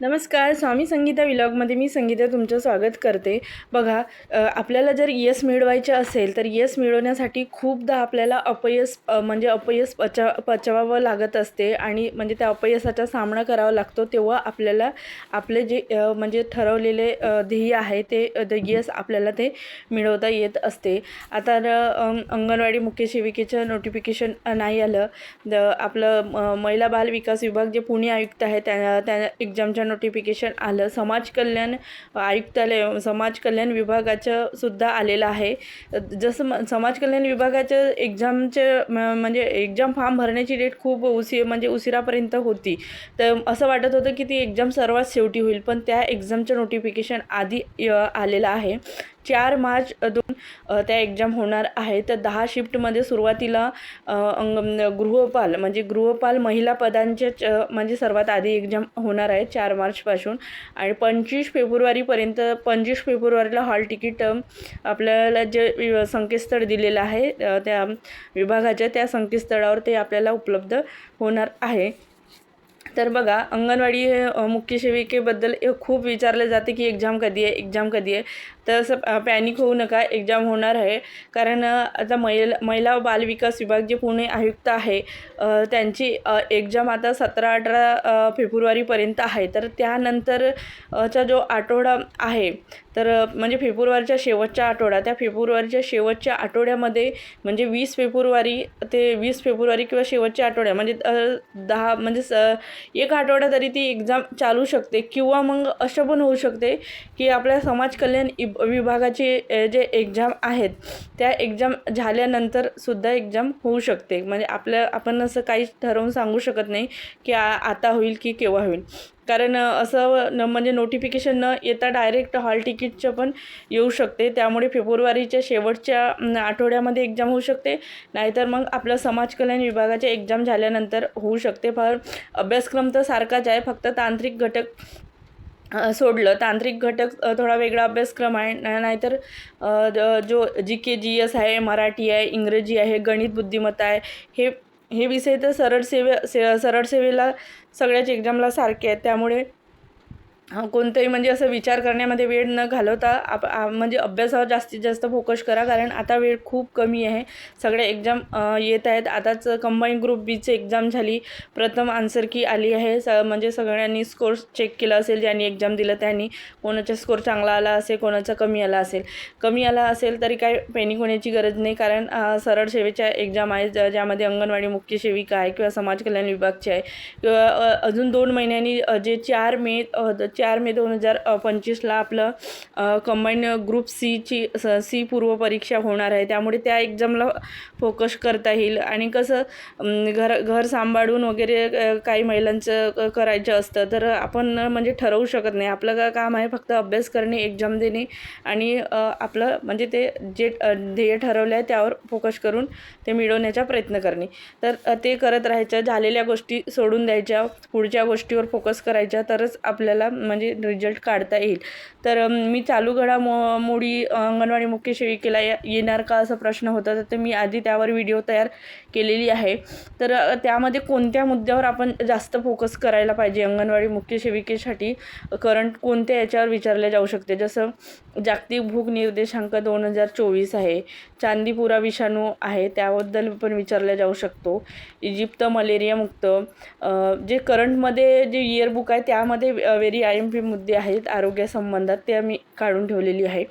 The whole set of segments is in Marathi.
नमस्कार स्वामी संगीता विलॉगमध्ये मी संगीता तुमचं स्वागत करते. बघा आपल्याला जर यस मिळवायचे असेल तर यस मिळवण्यासाठी खूपदा आपल्याला अपयश म्हणजे अपयश पचा पचवावं लागत असते आणि म्हणजे त्या अपयशाचा सामना करावा लागतो तेव्हा आपल्याला आपले जे म्हणजे ठरवलेले ध्येय आहे ते द यस आपल्याला ते मिळवता येत असते. आता अंगणवाडी मुख्य सेविकेचं नोटिफिकेशन नाही आलं. द आपलं महिला बाल विकास विभाग जे पुणे आयुक्त आहे त्या त्या एक्झामच्या नोटिफिकेशन आलं. समाज कल्याण आयुक्तालय समाज कल्याण विभागाचं सुद्धा आलेलं आहे. जसं म समाज कल्याण विभागाचं एक्झामचे म्हणजे एक्झाम फॉर्म भरण्याची डेट खूप उशी म्हणजे उशिरापर्यंत होती. तर असं वाटत होतं की ती एक्झाम सर्वात शेवटी होईल पण त्या एक्झामचं नोटिफिकेशन आधी आलेलं आहे. चार मार्च दोन त्या एक्झाम होणार आहे. तर दहा शिफ्टमध्ये सुरुवातीला अंग म्हणजे गृहपाल म्हणजे गृहपाल महिला पदांच्या च- म्हणजे सर्वात आधी एक्झाम होणार आहे चार मार्चपासून. आणि पंचवीस फेब्रुवारीपर्यंत पंचवीस फेब्रुवारीला हॉल तिकीट आपल्याला जे वि- संकेतस्थळ दिलेलं आहे त्या विभागाच्या त्या संकेतस्थळावर ते आपल्याला उपलब्ध होणार आहे. तर बघा अंगणवाडी मुख्य सेविकेबद्दल खूप विचारलं जाते की एक्झाम कधी आहे एक्झाम कधी आहे. तर असं पॅनिक होऊ नका एक्झाम होणार आहे. कारण आता महिला महिला बालविकास विभाग जे पुणे आयुक्त आहे त्यांची एक्झाम आता सतरा अठरा फेब्रुवारीपर्यंत आहे. तर त्यानंतर चा जो आठवडा आहे तर म्हणजे फेब्रुवारीच्या शेवटच्या आठवडा त्या फेब्रुवारीच्या शेवटच्या आठवड्यामध्ये म्हणजे वीस फेब्रुवारी ते वीस फेब्रुवारी किंवा शेवटच्या आठवड्या म्हणजे दहा म्हणजे स एक आठवडा तरी ती एक्झाम चालू शकते. किंवा मग असं पण होऊ शकते की आपल्या समाज कल्याण इब विभागाचे जे एक्झाम आहेत त्या एक्झाम झाल्यानंतर सुद्धा एक्झाम होऊ शकते. म्हणजे आपल्या आपण असं काहीच ठरवून सांगू शकत नाही की आ आता होईल की केव्हा होईल. कारण असं न म्हणजे नोटिफिकेशन न येता डायरेक्ट हॉल तिकीटचं पण येऊ शकते. त्यामुळे फेब्रुवारीच्या शेवटच्या आठवड्यामध्ये एक्झाम होऊ शकते. नाहीतर मग आपलं समाज कल्याण विभागाचे एक्झाम झाल्यानंतर होऊ शकते. फार अभ्यासक्रम तर सारखाच आहे. फक्त तांत्रिक घटक सोडलं. तांत्रिक घटक थोडा वेगळा अभ्यासक्रम आहे. नाहीतर जो जी के जी एस आहे मराठी आहे इंग्रजी आहे गणित बुद्धिमत्ता आहे हे हे विषय तर सरळ सेवे से सरळ सेवेला सगळ्याच एक्झामला सारखे आहेत. त्यामुळे कोणतंही म्हणजे असं विचार करण्यामध्ये वेळ न घालवता आप म्हणजे अभ्यासावर जास्तीत जास्त फोकस करा कारण आता वेळ खूप कमी आहे. सगळे एक्झाम येत आहेत. आताच कंबाईन ग्रुप बीची एक्झाम झाली. प्रथम आन्सर की आली आहे. स म्हणजे सगळ्यांनी स्कोर चेक केला असेल ज्यांनी एक्झाम दिलं त्यांनी. कोणाचा स्कोर चांगला आला असेल कोणाचा कमी आला असेल. कमी आला असेल तरी काय पॅनिक होण्याची गरज नाही कारण सरळ सेवेच्या एक्झाम आहेत ज्या- ज्यामध्ये अंगणवाडी मुख्य सेविका आहे किंवा समाज कल्याण विभागची आहे. किंवा अजून दोन महिन्यांनी जे चार मे द- चार मे दोन हजार पंचवीसला आपलं कंबाईन ग्रुप सीची स सी पूर्व परीक्षा होणार आहे. त्यामुळे त्या एक्झामला फोकस करता येईल. आणि कसं घर घर सांभाळून वगैरे काही महिलांचं क- करायचं असतं तर आपण म्हणजे ठरवू शकत नाही. आपलं का काम आहे फक्त अभ्यास करणे एक्झाम देणे आणि आपलं म्हणजे ते जे ध्येय ठरवलं आहे त्यावर फोकस करून ते मिळवण्याचा प्रयत्न करणे. तर ते करत राहायचं झालेल्या गोष्टी सोडून द्यायच्या पुढच्या गोष्टीवर फोकस करायच्या तरच आपल्याला म्हणजे रिझल्ट काढता येईल. तर मी चालू घडामो मोडी अंगणवाडी मुख्य सेविकेला या- येणार का असा प्रश्न होता. तर ते मी आधी त्यावर व्हिडिओ तयार केलेली आहे. तर त्यामध्ये कोणत्या मुद्द्यावर आपण जास्त फोकस करायला पाहिजे अंगणवाडी मुख्य सेविकेसाठी करंट कोणत्या याच्यावर विचारले जाऊ शकते? जसं जागतिक भूक निर्देशांक दोन हजार चोवीस आहे. चांदीपुरा विषाणू आहे त्याबद्दल पण विचारले जाऊ शकतो. इजिप्त मलेरिया मुक्त जे करंटमध्ये जे इयरबुक आहे त्यामध्ये व्हेरी कायम एम पी मुद्दे आहेत आरोग्यासंबंधात ते मी काढून ठेवलेली आहे.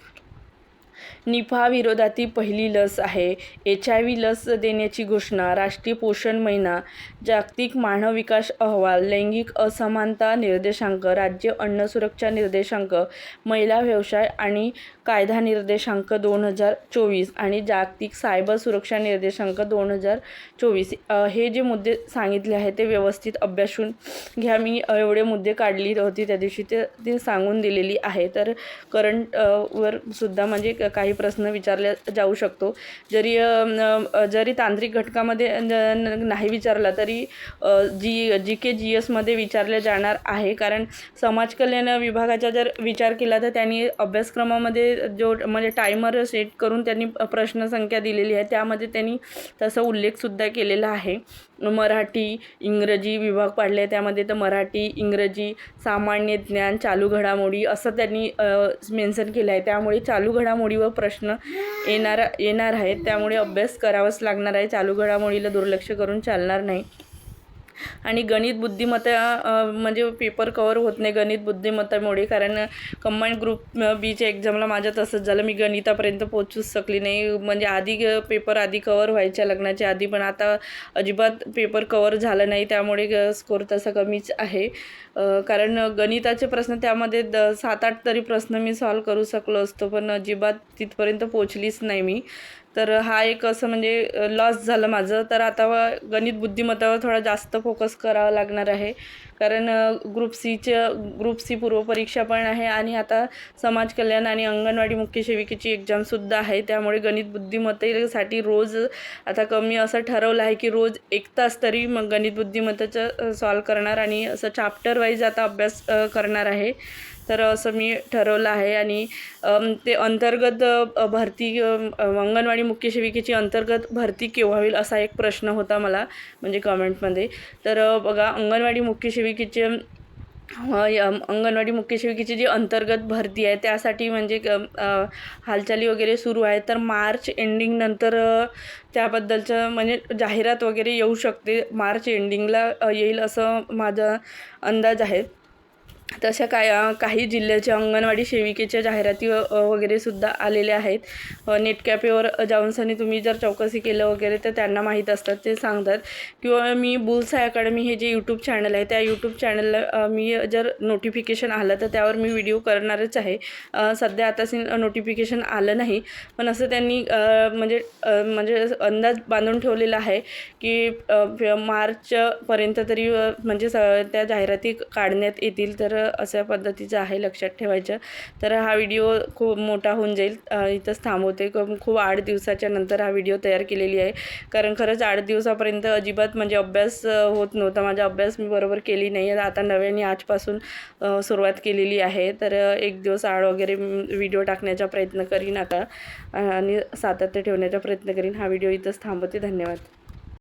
निफा विरोधातील पहिली लस आहे. एच आय व्ही लस देण्याची घोषणा राष्ट्रीय पोषण महिना जागतिक मानव विकास अहवाल लैंगिक असमानता निर्देशांक राज्य अन्न सुरक्षा निर्देशांक महिला व्यवसाय आणि कायदा निर्देशांक दोन हजार चोवीस आणि जागतिक सायबर सुरक्षा निर्देशांक दोन हजार चोवीस. हे जे मुद्दे सांगितले आहेत ते व्यवस्थित अभ्यासून घ्या. मी एवढे मुद्दे काढली होती त्या दिवशी ते ते सांगून दिलेली आहे. तर करंट वर सुद्धा म्हणजे काही प्रश्न विचारले जाऊ शकतो. जरी जरी तांत्रिक घटकामध्ये नाही विचारला तरी जी जी के जी एसमध्ये विचारले जाणार आहे. कारण समाज कल्याण विभागाचा जर विचार केला तर त्यांनी अभ्यासक्रमामध्ये जो म्हणजे टायमर सेट करून त्यांनी प्रश्नसंख्या दिलेली आहे. त्यामध्ये त्यांनी तसा उल्लेखसुद्धा केलेला आहे. मराठी इंग्रजी विभाग पाडले आहे त्यामध्ये तर मराठी इंग्रजी सामान्य ज्ञान चालू घडामोडी असं त्यांनी मेन्शन केलं आहे. त्यामुळे चालू घडामोडीवर प्रश्न येणार येणार आहेत. त्यामुळे अभ्यास करावाच लागणार आहे. चालू घडामोडीला दुर्लक्ष करून चालणार नाही. आणि गणित बुद्धिमत्ता म्हणजे पेपर कवर होत नाही गणित बुद्धिमत्तामुळे. कारण कंबाईंड ग्रुप बीच्या एक्झामला माझं तसंच झालं. मी गणितापर्यंत पोचूच शकली नाही. म्हणजे आधी ग- पेपर आधी कवर व्हायच्या लग्नाच्या आधी पण आता अजिबात पेपर कवर झालं नाही. त्यामुळे स्कोर तसा कमीच आहे. कारण गणिताचे प्रश्न त्यामध्ये द सात आठ तरी प्रश्न मी सॉल्व करू शकलो असतो. पण अजिबात तिथपर्यंत पोचलीच नाही मी. तर हा एक असं म्हणजे लॉस झालं माझं. तर आता गणित बुद्धिमत्तावर थोडा जास्त फोकस करावा लागणार आहे. कारण ग्रुप सीच्या ग्रुप सी पूर्वपरीक्षा पण आहे आणि आता समाज कल्याण आणि अंगणवाडी मुख्य सेविकेची एक्झामसुद्धा आहे. त्यामुळे गणित बुद्धिमत्तेसाठी रोज आता कमी असं ठरवलं आहे की रोज एक तास तरी मग गणित बुद्धिमत्तेचं सॉल्व करणार आणि असं चॅप्टर वाईज आता अभ्यास करणार आहे. तर असं मी ठरवलं आहे आणि ते अंतर्गत भरती अंगणवाडी मुख्य सेविकेची अंतर्गत भरती केव्हा होईल असा एक प्रश्न होता मला म्हणजे कमेंटमध्ये. तर बघा अंगणवाडी मुख्य सेविकेचे अंगणवाडी मुख्य सेविकेची जी अंतर्गत भरती आहे त्यासाठी म्हणजे हालचाली वगैरे सुरू आहे तर मार्च एंडिंगनंतर त्याबद्दलचं म्हणजे जाहिरात वगैरे येऊ शकते. मार्च एंडिंगला येईल असं माझा अंदाज आहे. तशा काय काही जिल्ह्याच्या अंगणवाडी सेविकेच्या जाहिराती वगैरे सुद्धा आलेल्या आहेत. नेटकॅफेवर नेट जाऊनसनी तुम्ही जर चौकशी केलं वगैरे तर त्यांना माहीत असतात ते सांगतात. किंवा मी बुलसाय अकॅडमी हे जे यूट्यूब चॅनल आहे त्या यूट्यूब चॅनलला मी जर नोटिफिकेशन आलं तर त्यावर मी व्हिडिओ करणारच आहे. सध्या आता नोटिफिकेशन आलं नाही. पण असं त्यांनी म्हणजे म्हणजे अंदाज बांधून ठेवलेला आहे की मार्चपर्यंत तरी म्हणजे स त्या जाहिराती काढण्यात येतील तर अशा पद्धतीचं आहे लक्षात ठेवायचं. तर हा व्हिडिओ खूप मोठा होऊन जाईल. इथंच थांबवते. खूप खूप आठ दिवसाच्या नंतर हा व्हिडिओ तयार केलेली आहे. कारण खरंच आठ दिवसापर्यंत अजिबात म्हणजे अभ्यास होत नव्हता. माझा अभ्यास मी बरोबर केली नाही. आहे आता नव्याने आजपासून सुरुवात केलेली आहे. तर एक दिवस आड वगैरे व्हिडिओ टाकण्याचा प्रयत्न करीन आता. आणि सातत्य ठेवण्याचा प्रयत्न करीन. हा व्हिडिओ इथंच थांबवते. धन्यवाद.